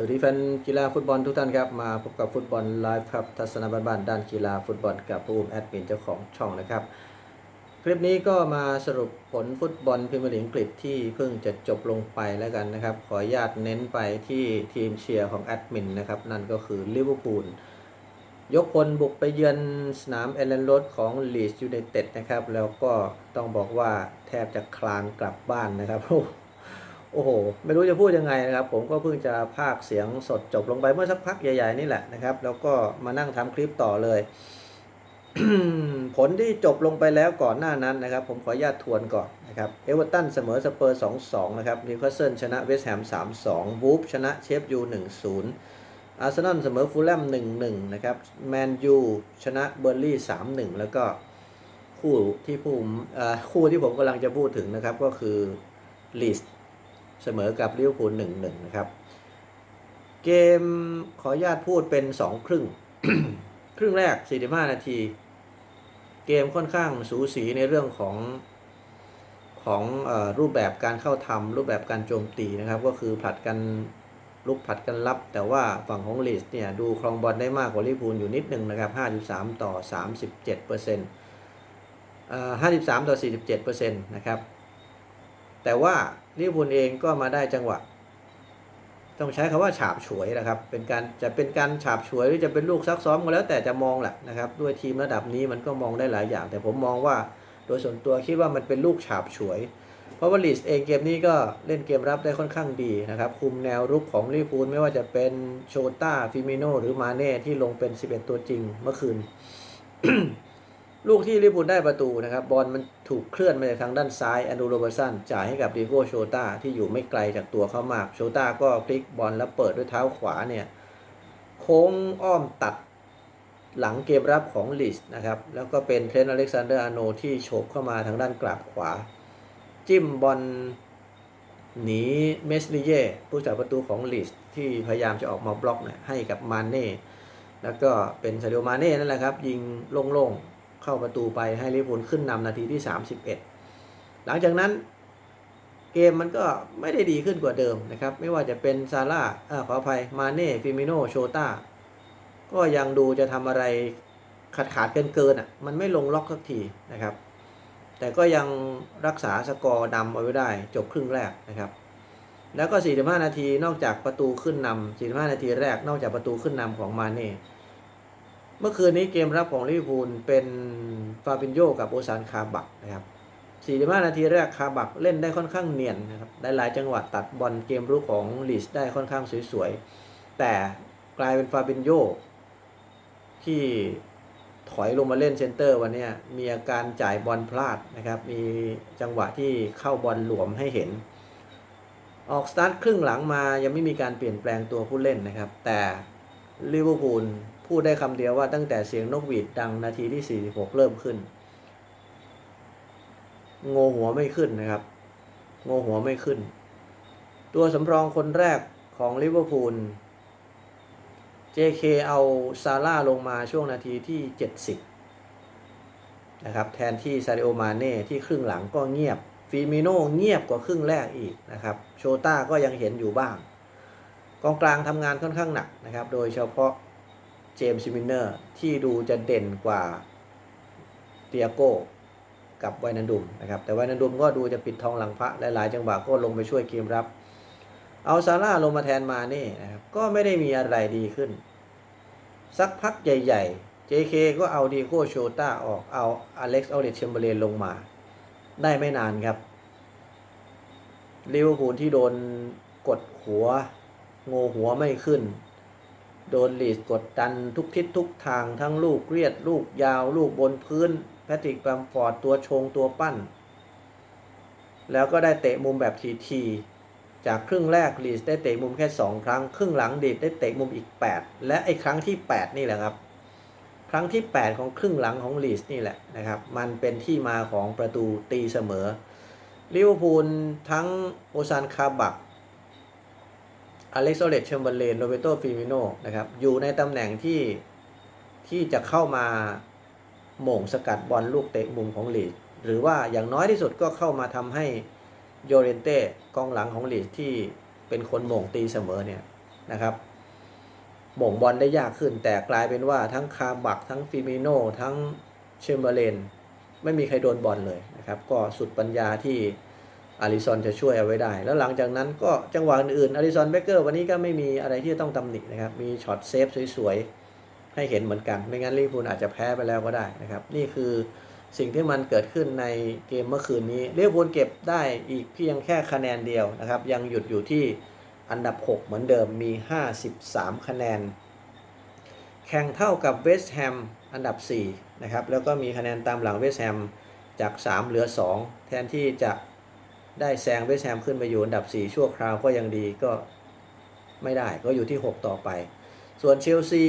วัสดีแฟนกีฬาฟุตบอลทุกท่านครับ มาพบกับฟุตบอลไลฟ์ครับ ทัศนบ้านด้านกีฬาฟุตบอลกับปูมแอดมินเจ้าของช่องนะครับ คลิปนี้ก็มาสรุปผลฟุตบอลพรีเมียร์ลีกอังกฤษที่เพิ่งจะจบลงไปแล้วกันนะครับ ขออนุญาตเน้นไปที่ทีมเชียร์ของแอดมินนะครับ นั่นก็คือลิเวอร์พูลยกพลบุกไปเยือนสนามเอเลนโรดของลีดยูไนเต็ดนะครับ แล้วก็ต้องบอกว่าแทบจะคลานกลับบ้านนะครับ โอ้โห ไม่รู้จะพูดยังไงนะครับ ผมก็เพิ่งจะพากเสียงสดจบลงไปเมื่อสักพักใหญ่ๆนี่แหละนะครับ แล้วก็มานั่งทำคลิปต่อเลย ผลที่จบลงไปแล้วก่อนหน้านั้นนะครับ ผมขออนุญาตทวนก่อนนะครับเอเวอร์ตันเสมอสเปอร์2-2นะครับนิวคาสเซิลชนะเวสต์แฮม3-2วูฟชนะเชฟยู1-0อาร์เซนอลเสมอฟูลแลม1-1นะครับแมนยูชนะเบอร์ลี่3-1แล้วก็คู่ที่ผมคู่ที่ผมกำลังจะพูดถึงนะครับก็คือลีส เสมอกับลิเวอร์พูล1-1นะครับ เกมขออนุญาตพูดเป็น2ครึ่ง ครึ่งแรก 45 นาที เกมค่อนข้างสูสีในเรื่องของของอรูปแบบการเข้าทำรูปแบบการโจมตีนะครับ ก็คือผลัดกันลุกผลัดกันรับ แต่ว่าฝั่งของลีสเนี่ยดูครองบอลได้มากกว่าลิวพูลอยู่นิดนึงนะครับ 53 ต่อ 37เปอร์เซ็นต์53 ต่อ 47เปอร์เซ็นต์นะครับ แต่ว่าลิเวอร์พูลเองก็มาได้จังหวะ ต้องใช้คำว่าฉาบฉวยนะครับ เป็นการจะเป็นการฉาบฉวยหรือจะเป็นลูกซักซ้อมก็แล้วแต่จะมองแหละนะครับ ด้วยทีมระดับนี้มันก็มองได้หลายอย่าง แต่ผมมองว่าโดยส่วนตัวคิดว่ามันเป็นลูกฉาบฉวย เพราะว่าลีสเองเกมนี้ก็เล่นเกมรับได้ค่อนข้างดีนะครับ คุมแนวรุกของลิเวอร์พูลไม่ว่าจะเป็นโชต้าฟิมิโนหรือมาเน่ที่ลงเป็น 11 ตัวจริงเมื่อคืน ลูกที่ลิเวอร์พูลได้ประตูนะครับ บอลมันถูกเคลื่อนมาจากทางด้านซ้ายแอนดูโรเบอร์สันจ่ายให้กับดีโก้โชต้าที่อยู่ไม่ไกลจากตัวเขามาก โชต้าก็พลิกบอลแล้วเปิดด้วยเท้าขวาเนี่ย โค้งอ้อมตัดหลังเกมรับของลิสนะครับ แล้วก็เป็นเทรนต์อเล็กซานเดอร์อาโนที่โฉบเข้ามาทางด้านกราบขวา จิ้มบอลหนีเมสลิเย่ผู้จ่ายประตูของลิสที่พยายามจะออกมาบล็อกเนี่ยให้กับมานเน่แล้วก็เป็นซาดิโอมาเน่นั่นแหละครับ ยิงโล่งๆ เข้าประตูไปให้ลิเวอร์พูลขึ้นนำนาทีที่ 31 หลังจากนั้นเกมมันก็ไม่ได้ดีขึ้นกว่าเดิมนะครับ ไม่ว่าจะเป็นซาร่าอขออภัย มาเน่ ฟิมิโนโชต้าก็ยังดูจะทำอะไรขาดขาดเกินเกินอะ มันไม่ลงล็อกสักทีนะครับ แต่ก็ยังรักษาสกอร์นำเอาไว้ได้ จบครึ่งแรกนะครับ แล้วก็ 45 นาที นอกจากประตูขึ้นนำ45 นาทีแรก นอกจากประตูขึ้นนำของมาเน่ เมื่อคืนนี้เกมรับของลิเวอร์พูลเป็นฟาบินโยกับโอซานคาบักนะครับ 45 นาทีแรกคาบักเล่นได้ค่อนข้างเนียนนะครับได้หลายจังหวะตัดบอลเกมรุกของลีสได้ค่อนข้างสวยๆ แต่กลายเป็นฟาบินโยที่ถอยลงมาเล่นเซนเตอร์วันนี้มีอาการจ่ายบอลพลาดนะครับ มีจังหวะที่เข้าบอลหลวมให้เห็น ออกสตาร์ทครึ่งหลังมายังไม่มีการเปลี่ยนแปลงตัวผู้เล่นนะครับ แต่ลิเวอร์พูล พูดได้คำเดียวว่าตั้งแต่เสียงนกหวีดดังนาทีที่ 46 เริ่มขึ้น โงหัวไม่ขึ้นนะครับ โงหัวไม่ขึ้น ตัวสำรองคนแรกของลิเวอร์พูล JK เอาซาร่าลงมาช่วงนาทีที่ 70 นะครับ แทนที่ซาดิโอมาเน่ที่ครึ่งหลังก็เงียบฟีมิโน่เงียบกว่าครึ่งแรกอีกนะครับ โชต้าก็ยังเห็นอยู่บ้าง กองกลางทำงานค่อนข้างหนักนะครับ โดยเฉพาะ เจมส์มิเนอร์ที่ดูจะเด่นกว่าเตียโก้กับไวนันดุมนะครับแต่ไวนันดุมก็ดูจะปิดทองหลังพระหลายๆจังหวะก็ลงไปช่วยเกมรับ เอาซาร่าลงมาแทนมาเน่นะครับก็ไม่ได้มีอะไรดีขึ้น สักพักใหญ่ ๆ JK ก็เอาดีโก้โชต้าออกเอาอเล็กซ์ออเดตเชมเบอร์เลนลงมา ได้ไม่นานครับลิเวอร์พูลที่โดนกดหัว โงหัวไม่ขึ้น โดนลีดกดดันทุกทิศทุกทางทั้งลูกเรียด ลูกยาวลูกบนพื้น แพทริกแบมฟอร์ดตัวชงตัวปั้น แล้วก็ได้เตะมุมแบบทีๆจากครึ่งแรกลีดได้เตะมุมแค่ 2 ครั้ง ครึ่งหลังดีดได้เตะมุมอีก 8 และไอ้ครั้งที่ 8 นี่แหละครับ ครั้งที่ 8 ของครึ่งหลังของลีดนี่แหละนะครับ มันเป็นที่มาของประตูตีเสมอลิเวอร์พูลทั้งโอซานคาบัก อเล็กซ์โอเลตเชมเบอร์เลนโรเบโตฟิมิโนนะครับ อยู่ในตำแหน่งที่ที่จะเข้ามาโหม่งสกัดบอลลูกเตะมุมของลีดหรือว่าอย่างน้อยที่สุดก็เข้ามาทำให้โยเรนเต้กองหลังของลีดที่เป็นคนโหม่งตีเสมอเนี่ยนะครับหม่งบอลได้ยากขึ้น แต่กลายเป็นว่าทั้งคาบักทั้งฟิมิโนทั้งเชมเบอร์เลนไม่มีใครโดนบอลเลยนะครับ ก็สุดปัญญาที่ อาริซอนจะช่วยเอาไว้ได้ แล้วหลังจากนั้นก็จังหวะอื่นอาริซอนเบเกอร์วันนี้ก็ไม่มีอะไรที่จะต้องตำหนินะครับ มีช็อตเซฟสวยๆ ให้เห็นเหมือนกัน ไม่งั้นลิเวอร์พูลอาจจะแพ้ไปแล้วก็ได้นะครับ นี่คือสิ่งที่มันเกิดขึ้นในเกมเมื่อคืนนี้ลิเวอร์พูลเก็บได้อีกเพียงแค่คะแนนเดียวนะครับ ยังหยุดอยู่ที่อันดับ 6 เหมือนเดิมมี 53 คะแนน แข่งเท่ากับเวสต์แฮมอันดับ4นะครับแล้วก็มีคะแนนตามหลังเวสต์แฮมจาก 3 เหลือ 2 แทนที่จะ ได้แซงเวสแฮมขึ้นไปอยู่อันดับ 4 ชั่วคราวก็ยังดีก็ไม่ได้ก็อยู่ที่ 6 ต่อไป ส่วนเชลซี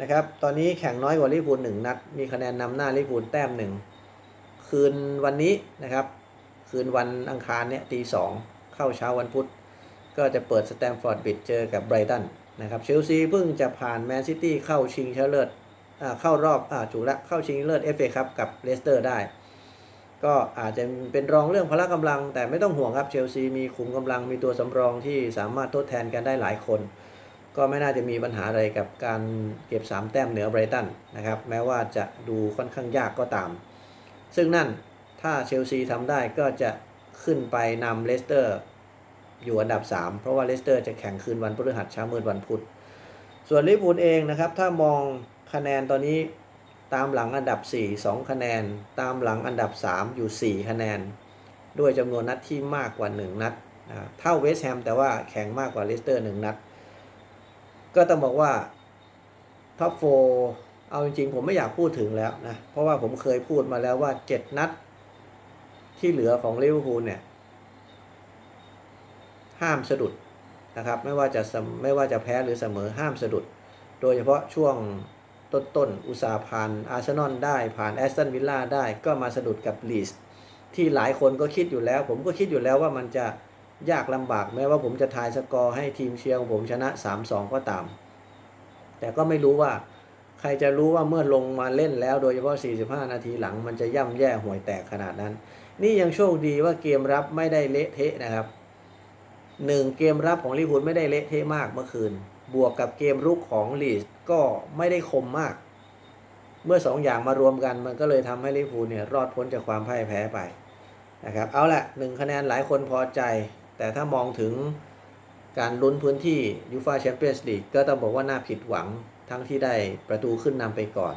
นะครับ ตอนนี้แข่งน้อยกว่าลิเวอร์พูล1นัด มีคะแนนนำหน้าลิเวอร์พูลแต้มหนึ่งคืนวันนี้นะครับ คืนวันอังคารเนี่ยตีสองเข้าเช้าวันพุธ ก็จะเปิดสแตมฟอร์ดบิดเจอกับไบรตันนะครับเชลซีเพิ่งจะผ่านแมนซิตี้เข้าชิงชนะเลิศอ่าเข้ารอบอ่าถูกละเข้าชิงเลิศเอฟเอครับกับเลสเตอร์ได้ ก็อาจจะเป็นรองเรื่องพละกำลัง แต่ไม่ต้องห่วงครับเชลซีมีขุมกำลังมีตัวสำรองที่สามารถทดแทนกันได้หลายคน ก็ไม่น่าจะมีปัญหาอะไรกับการเก็บ 3 แต้มเหนือไบรตันนะครับแม้ว่าจะดูค่อนข้างยากก็ตาม ซึ่งนั่นถ้าเชลซีทำได้ก็จะขึ้นไปนำเลสเตอร์อยู่อันดับ 3 เพราะว่าเลสเตอร์จะแข่งคืนวันพฤหัสเช้ามืดวันพุธส่วนลิเวอร์พูลเองนะครับถ้ามองคะแนนตอนนี้ ตามหลังอันดับ 4 2 คะแนน ตามหลังอันดับ 3 อยู่ 4 คะแนน ด้วยจำนวนนัดที่มากกว่า 1 นัดนะเท่าเวสต์แฮมแต่ว่าแข่งมากกว่าเลสเตอร์ 1 นัด ก็ต้องบอกว่าท็อปโฟเอาจริงๆ ผมไม่อยากพูดถึงแล้วนะ เพราะว่าผมเคยพูดมาแล้วว่า 7 นัด ที่เหลือของลิเวอร์พูลเนี่ย ห้ามสะดุดนะครับ ไม่ว่าจะไม่ว่าจะแพ้หรือเสมอห้ามสะดุด โดยเฉพาะช่วง ต้นๆอุตสาห์ผ่านอาร์เซนอลได้ผ่านแอสตันวิลล่าได้ก็มาสะดุดกับลีสที่หลายคนก็คิดอยู่แล้ว ผมก็คิดอยู่แล้วว่ามันจะยากลำบากแม้ว่าผมจะทายสกอร์ให้ทีมเชียร์ของผมชนะ 3-2 ก็ตาม แต่ก็ไม่รู้ว่า ใครจะรู้ว่าเมื่อลงมาเล่นแล้วโดยเฉพาะ 45 นาทีหลัง มันจะย่ำแย่ห่วยแตกขนาดนั้น นี่ยังโชคดีว่าเกมรับไม่ได้เละเทะนะครับหนึ่งเกมรับของลิเวอร์พูลไม่ได้เละเทะมากเมื่อคืน บวกกับเกมรุกของลีสก็ไม่ได้คมมาก เมื่อสองอย่างมารวมกันมันก็เลยทำให้ลิเวอร์พูลเนี่ยรอดพ้นจากความพ่ายแพ้ไปนะครับเอาละหนึ่งคะแนนหลายคนพอใจ แต่ถ้ามองถึงการลุ้นพื้นที่ยูฟาแชมเปี้ยนส์ลีกก็ต้องบอกว่าน่าผิดหวังทั้งที่ได้ประตูขึ้นนำไปก่อน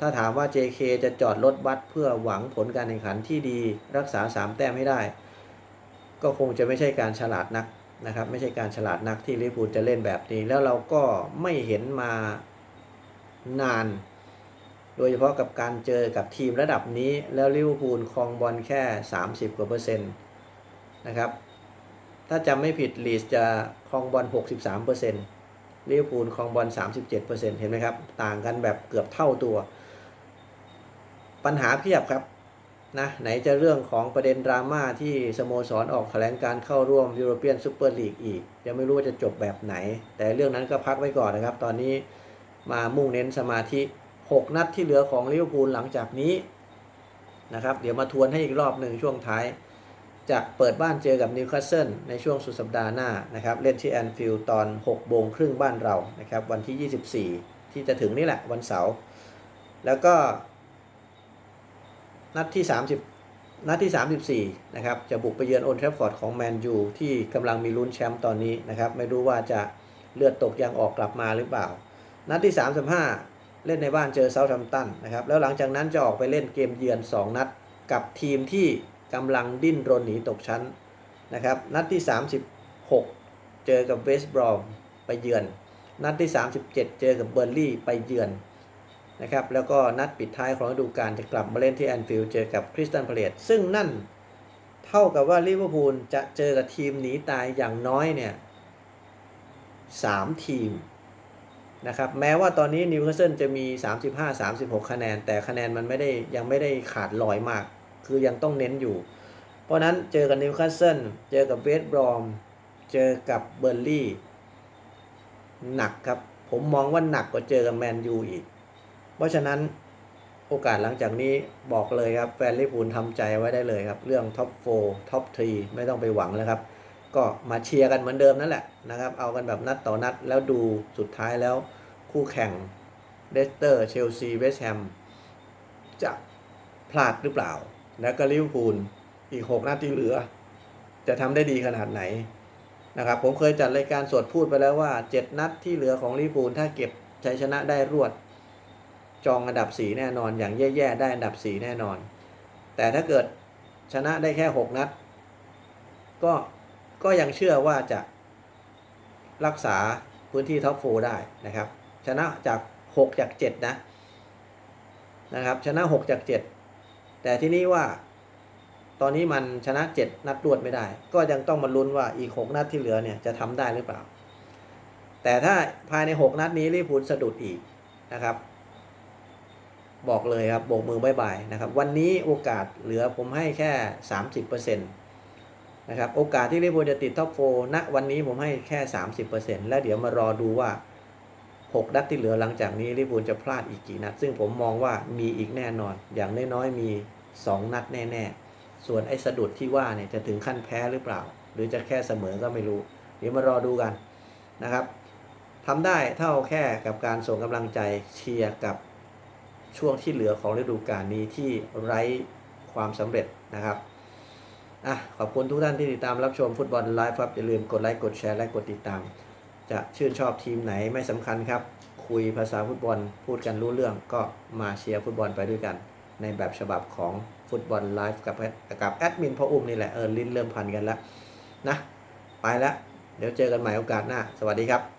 ถ้าถามว่า JK จะจอดรถบัสเพื่อหวังผลการแข่งขันที่ดีรักษา 3 แต้มให้ได้ ก็คงจะไม่ใช่การฉลาดนัก นะครับไม่ใช่การฉลาดนักที่ลิเวอร์พูลจะเล่นแบบนี้ แล้วเราก็ไม่เห็นมานาน โดยเฉพาะกับการเจอกับทีมระดับนี้ แล้วลิเวอร์พูลครองบอลแค่ 30 กว่าเปอร์เซ็นต์นะครับ ถ้าจำไม่ผิดลีสจะครองบอล 63เปอร์เซ็นต์ลิเวอร์พูลครองบอล 37เปอร์เซ็นต์เห็นไหมครับ ต่างกันแบบเกือบเท่าตัว ปัญหาเพียบครับ นะไหนจะเรื่องของประเด็นดราม่าที่สโมสรออกแถลงการเข้าร่วมยูโรเปียนซูเปอร์ลีกอีกยังไม่รู้ว่าจะจบแบบไหน แต่เรื่องนั้นก็พักไว้ก่อนนะครับ ตอนนี้มามุ่งเน้นสมาธิ 6 นัดที่เหลือของลิเวอร์พูลหลังจากนี้นะครับเดี๋ยวมาทวนให้อีกรอบหนึ่งช่วงท้ายจะเปิดบ้านเจอกับนิวคาสเซิลในช่วงสุดสัปดาห์หน้านะครับเล่นที่แอนฟิลด์ตอน6โมงครึ่งบ้านเรานะครับวันที่ 24 ที่จะถึงนี่แหละวันเสาร์แล้วก็ นัดที่ 30 นัดที่ 34 นะครับ จะบุกไปเยือนโอลแทรฟฟอร์ดของแมนยูที่กำลังมีลุ้นแชมป์ตอนนี้นะครับ ไม่รู้ว่าจะเลือดตกยังออกกลับมาหรือเปล่า นัดที่ 35 เล่นในบ้านเจอเซาท์แฮมตันนะครับ แล้วหลังจากนั้นจะออกไปเล่นเกมเยือน 2 นัดกับทีมที่กำลังดิ้นรนหนีตกชั้นนะครับ นัดที่ 36 เจอกับเวสต์บรอมไปเยือน นัดที่ 37 เจอกับเบอร์ลี่ไปเยือน นะครับแล้วก็นัดปิดท้ายของฤดูกาลจะกลับมาเล่นที่แอนฟิลด์เจอกับคริสตันพาเลตซึ่งนั่นเท่ากับว่าลิเวอร์พูลจะเจอกับทีมหนีตายอย่างน้อยเนี่ยสามทีมนะครับแม้ว่าตอนนี้นิวคาสเซิลจะมี 35-36 คะแนน แต่คะแนนมันไม่ได้ยังไม่ได้ขาดลอยมาก คือยังต้องเน้นอยู่ เพราะนั้นเจอกับนิวคาสเซิลเจอกับเวสต์บรอม เจอกับเบอร์ลี่ หนักครับ ผมมองว่าหนักกว่าเจอกับแมนยูอีก เพราะฉะนั้นโอกาสหลังจากนี้บอกเลยครับแฟนลิเวอร์พูลทำใจไว้ได้เลยครับ เรื่องท็อปโฟท็อปทรีไม่ต้องไปหวังแล้วครับ ก็มาเชียร์กันเหมือนเดิมนั่นแหละนะครับ เอากันแบบนัดต่อนัดแล้วดูสุดท้ายแล้วคู่แข่งเลสเตอร์เชลซีเวสแฮมจะพลาดหรือเปล่า แล้วก็ลิเวอร์พูลอีก 6 นัดที่เหลือ จะทำได้ดีขนาดไหนนะครับผมเคยจัดรายการสดพูดไปแล้วว่า 7 นัดที่เหลือของลิเวอร์พูลถ้าเก็บชัยชนะได้รวด จองอันดับ 4 แน่นอน อย่างแย่ๆได้อันดับ 4 แน่นอน แต่ถ้าเกิดชนะได้แค่ 6 นัด ก็ก็ยังเชื่อว่าจะรักษาพื้นที่ท็อปโฟได้นะครับ ชนะจาก 6 จาก 7 นะนะครับ ชนะ 6 จาก 7 แต่ที่นี้ว่าตอนนี้มันชนะ 7 นัดรวดไม่ได้ ก็ยังต้องมาลุ้นว่าอีก 6 นัดที่เหลือเนี่ยจะทำได้หรือเปล่า แต่ถ้าภายใน 6 นัดนี้ลิเวอร์พูลสะดุดอีกนะครับ บอกเลยครับโบกมือบายบายนะครับ วันนี้โอกาสเหลือผมให้แค่ 30%นะครับ โอกาสที่ลิเวอร์พูลจะติดท็อปโฟณวันนี้ผมให้แค่ 30%แล้วเดี๋ยวมารอดูว่า 6 นัดที่เหลือหลังจากนี้ลิเวอร์พูลจะพลาดอีกกี่นัด ซึ่งผมมองว่ามีอีกแน่นอน อย่างน้อยๆมี 2 นัดแน่ ๆ ส่วนไอ้สะดุดที่ว่าเนี่ยจะถึงขั้นแพ้หรือเปล่า หรือจะแค่เสมอก็ไม่รู้ เดี๋ยวมารอดูกันนะครับทำได้เท่าแค่กับการส่งกำลังใจเชียร์กับ ช่วงที่เหลือของฤดูกาลนี้ที่ไร้ความสำเร็จนะครับอะขอบคุณทุกท่านที่ติดตามรับชมฟุตบอลไลฟ์ครับอย่าลืมกดไลค์กดแชร์และกดติดตาม จะชื่นชอบทีมไหนไม่สำคัญครับ คุยภาษาฟุตบอลพูดกันรู้เรื่องก็มาเชียร์ฟุตบอลไปด้วยกัน ในแบบฉบับของฟุตบอลไลฟ์กับกับแอดมินพ่ออุ้มนี่แหละเออลิ้นเริ่มพันกันแล้วนะไปแล้วเดี๋ยวเจอกันใหม่โอกาสหน้า สวัสดีครับ